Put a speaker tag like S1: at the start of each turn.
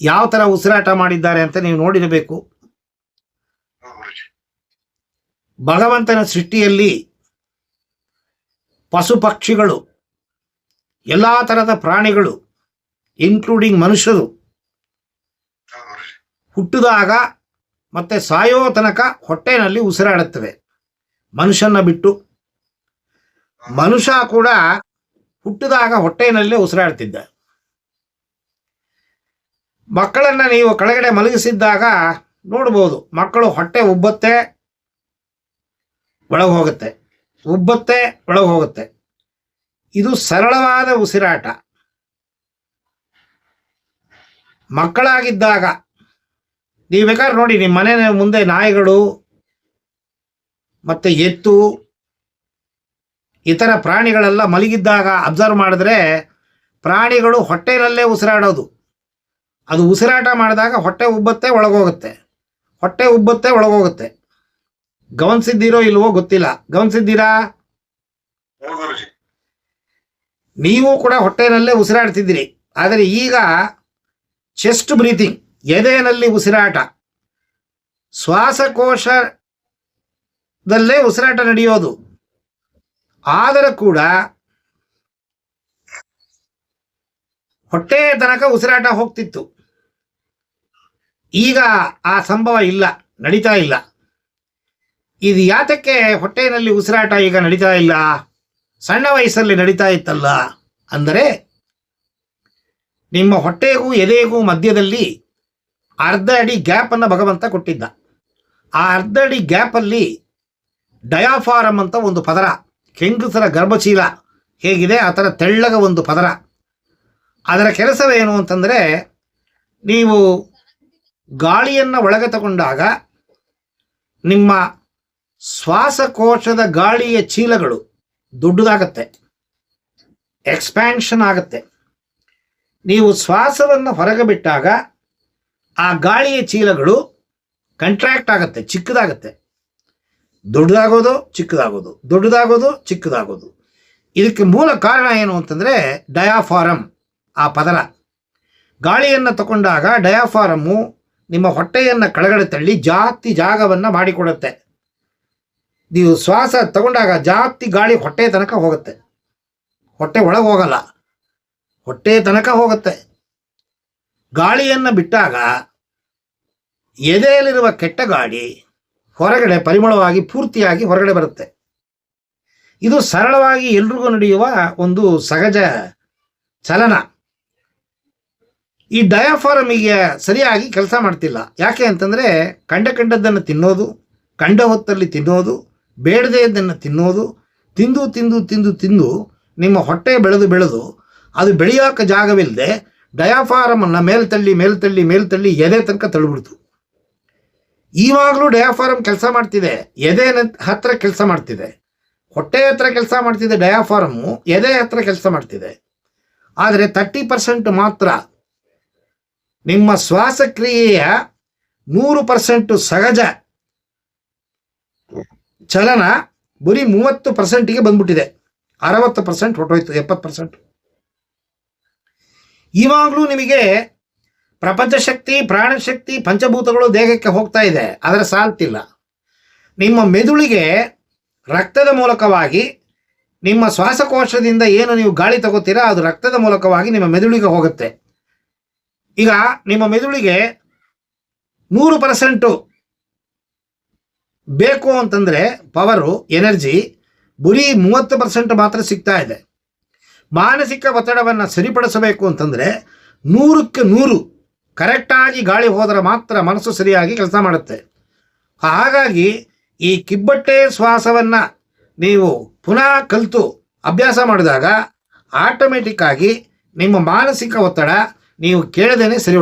S1: ಯಾವ ಥರ ಉಸಿರಾಟ ಮಾಡಿದ್ದಾರೆ ಅಂತ ನೀವು ನೋಡಿರಬೇಕು. ಭಗವಂತನ ಸೃಷ್ಟಿಯಲ್ಲಿ ಪಶು ಪಕ್ಷಿಗಳು, ಎಲ್ಲ ತರದ ಪ್ರಾಣಿಗಳು ಇನ್ಕ್ಲೂಡಿಂಗ್ ಮನುಷ್ಯರು, ಹುಟ್ಟಿದಾಗ ಮತ್ತೆ ಸಾಯೋ ತನಕ ಹೊಟ್ಟೆನಲ್ಲಿ ಉಸಿರಾಡುತ್ತವೆ. ಮನುಷ್ಯನ ಬಿಟ್ಟು. ಮನುಷ್ಯ ಕೂಡ ಹುಟ್ಟಿದಾಗ ಹೊಟ್ಟೆನಲ್ಲೇ ಉಸಿರಾಡ್ತಿದ್ದ. ಮಕ್ಕಳನ್ನ ನೀವು ಕೆಳಗಡೆ ಮಲಗಿಸಿದ್ದಾಗ ನೋಡ್ಬೋದು, ಮಕ್ಕಳು ಹೊಟ್ಟೆ ಉಬ್ಬತ್ತೆ, ಒಳಗೆ ಹೋಗುತ್ತೆ. ಉಬ್ಬತ್ತೆ, ಒಳಗೆ ಹೋಗುತ್ತೆ. ಇದು ಸರಳವಾದ ಉಸಿರಾಟ. ಮಕ್ಕಳಾಗಿದ್ದಾಗ, ನೀವು ಬೇಕಾದ್ರೆ ನೋಡಿ, ನಿಮ್ಮ ಮನೆ ಮುಂದೆ ನಾಯಿಗಳು ಮತ್ತು ಎತ್ತು, ಇತರ ಪ್ರಾಣಿಗಳೆಲ್ಲ ಮಲಗಿದ್ದಾಗ ಅಬ್ಸರ್ವ್ ಮಾಡಿದ್ರೆ ಪ್ರಾಣಿಗಳು ಹೊಟ್ಟೆನಲ್ಲೇ ಉಸಿರಾಡೋದು. ಅದು ಉಸಿರಾಟ ಮಾಡಿದಾಗ ಹೊಟ್ಟೆ ಉಬ್ಬತ್ತೆ ಒಳಗೋಗುತ್ತೆ. ಹೊಟ್ಟೆ ಉಬ್ಬತ್ತೆ ಒಳಗೋಗುತ್ತೆ. ಗಮನಿಸಿದ್ದೀರೋ ಇಲ್ವೋ ಗೊತ್ತಿಲ್ಲ. ಗಮನಿಸಿದ್ದೀರಾ? ನೀವು ಕೂಡ ಹೊಟ್ಟೆನಲ್ಲೇ ಉಸಿರಾಡ್ತಿದ್ದೀರಿ. ಆದರೆ ಈಗ ಚೆಸ್ಟ್ ಬ್ರೀತಿಂಗ್ ಎದೆಯಲ್ಲಿ ಉಸಿರಾಟ. ಶ್ವಾಸಕೋಶದಲ್ಲೇ ಉಸಿರಾಟ ನಡೆಯೋದು. ಆದರೂ ಕೂಡ ಹೊಟ್ಟೆ ತನಕ ಉಸಿರಾಟ ಹೋಗ್ತಿತ್ತು. ಈಗ ಆ ಸಂಭವ ಇಲ್ಲ, ನಡೀತಾ ಇಲ್ಲ. ಇದು ಯಾತಕ್ಕೆ ಹೊಟ್ಟೆಯಲ್ಲಿ ಉಸಿರಾಟ ಈಗ ನಡೀತಾ ಇಲ್ಲ? ಸಣ್ಣ ವಯಸ್ಸಲ್ಲಿ ನಡೀತಾ ಇತ್ತಲ್ಲ? ಅಂದರೆ ನಿಮ್ಮ ಹೊಟ್ಟೆಗೂ ಎದೆಗೂ ಮಧ್ಯದಲ್ಲಿ ಅರ್ಧ ಅಡಿ ಗ್ಯಾಪನ್ನು ಭಗವಂತ ಕೊಟ್ಟಿದ್ದ. ಆ ಅರ್ಧ ಅಡಿ ಗ್ಯಾಪಲ್ಲಿ ಡಯಾಫಾರಮ್ ಅಂತ ಒಂದು ಪದರ ಹೆಂಗಸರ ಗರ್ಭಚೀಲ ಹೇಗಿದೆ? ಆ ಥರ ತೆಳ್ಳಗ ಒಂದು ಪದರ. ಅದರ ಕೆಲಸವೇನು ಅಂತಂದರೆ, ನೀವು ಗಾಳಿಯನ್ನು ಒಳಗೆ ತಗೊಂಡಾಗ ನಿಮ್ಮ ಶ್ವಾಸಕೋಶದ ಗಾಳಿಯ ಚೀಲಗಳು ದೊಡ್ಡದಾಗತ್ತೆ. ಎಕ್ಸ್ಪ್ಯಾನ್ಷನ್ ಆಗುತ್ತೆ. ನೀವು ಶ್ವಾಸವನ್ನು ಹೊರಗೆ ಬಿಟ್ಟಾಗ ಆ ಗಾಳಿಯ ಚೀಲಗಳು ಕಂಟ್ರಾಕ್ಟ್ ಆಗುತ್ತೆ, ಚಿಕ್ಕದಾಗತ್ತೆ. ದೊಡ್ಡದಾಗೋದು, ಚಿಕ್ಕದಾಗೋದು. ದೊಡ್ಡದಾಗೋದು, ಚಿಕ್ಕದಾಗೋದು. ಇದಕ್ಕೆ ಮೂಲ ಕಾರಣ ಏನು ಅಂತಂದರೆ ಡಯಾಫಾರಮ್ ಆ ಪದರ. ಗಾಳಿಯನ್ನು ತಗೊಂಡಾಗ ಡಯಾಫಾರಮ್ಮು ನಿಮ್ಮ ಹೊಟ್ಟೆಯನ್ನು ಕೆಳಗಡೆ ತಳ್ಳಿ ಜಾಸ್ತಿ ಜಾಗವನ್ನು ಮಾಡಿಕೊಡುತ್ತೆ. ನೀವು ಶ್ವಾಸ ತಗೊಂಡಾಗ ಜಾಸ್ತಿ ಗಾಳಿ ಹೊಟ್ಟೆ ತನಕ ಹೋಗುತ್ತೆ. ಹೊಟ್ಟೆ ಒಳಗೆ ಹೋಗಲ್ಲ. ಹೊಟ್ಟೆ ತನಕ ಹೋಗುತ್ತೆ. ಗಾಳಿಯನ್ನು ಬಿಟ್ಟಾಗ ಎದೆಯಲ್ಲಿರುವ ಕೆಟ್ಟ ಗಾಳಿ ಹೊರಗಡೆ ಪರಿಮಳವಾಗಿ ಪೂರ್ತಿಯಾಗಿ ಹೊರಗಡೆ ಬರುತ್ತೆ. ಇದು ಸರಳವಾಗಿ ಎಲ್ರಿಗೂ ನಡೆಯುವ ಒಂದು ಸಹಜ ಚಲನ. ಈ ಡಯಾಫಾರಮಿಗೆ ಸರಿಯಾಗಿ ಕೆಲಸ ಮಾಡ್ತಿಲ್ಲ. ಯಾಕೆ ಅಂತಂದರೆ ಕಂಡ ಕಂಡದ್ದನ್ನು ತಿನ್ನೋದು, ಕಂಡ ಹೊತ್ತಲ್ಲಿ ತಿನ್ನೋದು, ಬೇಡದೇ ಇದ್ದನ್ನು ತಿನ್ನೋದು, ತಿಂದು ತಿಂದು ತಿಂದು ತಿಂದು ನಿಮ್ಮ ಹೊಟ್ಟೆ ಬೆಳೆದು ಬೆಳೆದು ಅದು ಬೆಳೆಯೋಕೆ ಜಾಗವಿಲ್ಲದೆ ಡಯಾಫಾರಮನ್ನು ಮೇಲ್ತಳ್ಳಿ ಮೇಲ್ತಳ್ಳಿ ಮೇಲ್ತಳ್ಳಿ ಎದೆ ತನಕ ತಳ್ಳಿಬಿಡ್ತು ಈವಾಗಲೂ ಡಯಾಫಾರಮ್ ಕೆಲಸ ಮಾಡ್ತಿದೆ. ಎದೆ ಹತ್ರ ಕೆಲಸ ಮಾಡ್ತಿದೆ. ಹೊಟ್ಟೆ ಹತ್ರ ಕೆಲಸ ಮಾಡ್ತಿದೆ ಡಯಾಫಾರಮ್ಮು ಎದೆ ಹತ್ರ ಕೆಲಸ ಮಾಡ್ತಿದೆ. ಆದರೆ ತರ್ಟಿ ಪರ್ಸೆಂಟ್ ಮಾತ್ರ ನಿಮ್ಮ ಶ್ವಾಸಕ್ರಿಯೆಯ ನೂರು ಪರ್ಸೆಂಟ್ ಸಹಜ ಚಲನ ಬರೀ ಮೂವತ್ತು ಪರ್ಸೆಂಟಿಗೆ ಬಂದ್ಬಿಟ್ಟಿದೆ. ಅರವತ್ತು ಪರ್ಸೆಂಟ್ ಹೊಟ್ಟೋಯ್ತು ಎಪ್ಪತ್ತು ಪರ್ಸೆಂಟ್. ಇವಾಗಲೂ ನಿಮಗೆ ಪ್ರಪಂಚ ಶಕ್ತಿ ಪ್ರಾಣಶಕ್ತಿ ಪಂಚಭೂತಗಳು ದೇಹಕ್ಕೆ ಹೋಗ್ತಾ ಇದೆ, ಆದರೆ ಸಾಲ್ತಿಲ್ಲ. ನಿಮ್ಮ ಮೆದುಳಿಗೆ ರಕ್ತದ ಮೂಲಕವಾಗಿ ನಿಮ್ಮ ಶ್ವಾಸಕೋಶದಿಂದ ಏನು ನೀವು ಗಾಳಿ ತಗೋತೀರಾ, ಅದು ರಕ್ತದ ಮೂಲಕವಾಗಿ ನಿಮ್ಮ ಮೆದುಳಿಗೆ ಹೋಗುತ್ತೆ. ಈಗ ನಿಮ್ಮ ಮೆದುಳಿಗೆ ನೂರು ಪರ್ಸೆಂಟು ಬೇಕು ಅಂತಂದರೆ ಪವರು ಎನರ್ಜಿ ಬರೀ ಮೂವತ್ತು ಪರ್ಸೆಂಟ್ ಮಾತ್ರ ಸಿಗ್ತಾ ಇದೆ. ಮಾನಸಿಕ ಒತ್ತಡವನ್ನು ಸರಿಪಡಿಸಬೇಕು ಅಂತಂದರೆ ನೂರಕ್ಕೆ ನೂರು ಕರೆಕ್ಟಾಗಿ ಗಾಳಿ ಹೋದರೆ ಮಾತ್ರ ಮನಸ್ಸು ಸರಿಯಾಗಿ ಕೆಲಸ ಮಾಡುತ್ತೆ. ಹಾಗಾಗಿ ಈ ಕಿಬ್ಬಟ್ಟೆ ಶ್ವಾಸವನ್ನು ನೀವು ಪುನಃ ಕಲಿತು ಅಭ್ಯಾಸ ಮಾಡಿದಾಗ ಆಟೋಮೆಟಿಕ್ಕಾಗಿ ನಿಮ್ಮ ಮಾನಸಿಕ ಒತ್ತಡ ನೀವು ಕೇಳದೇನೆ ಸರಿ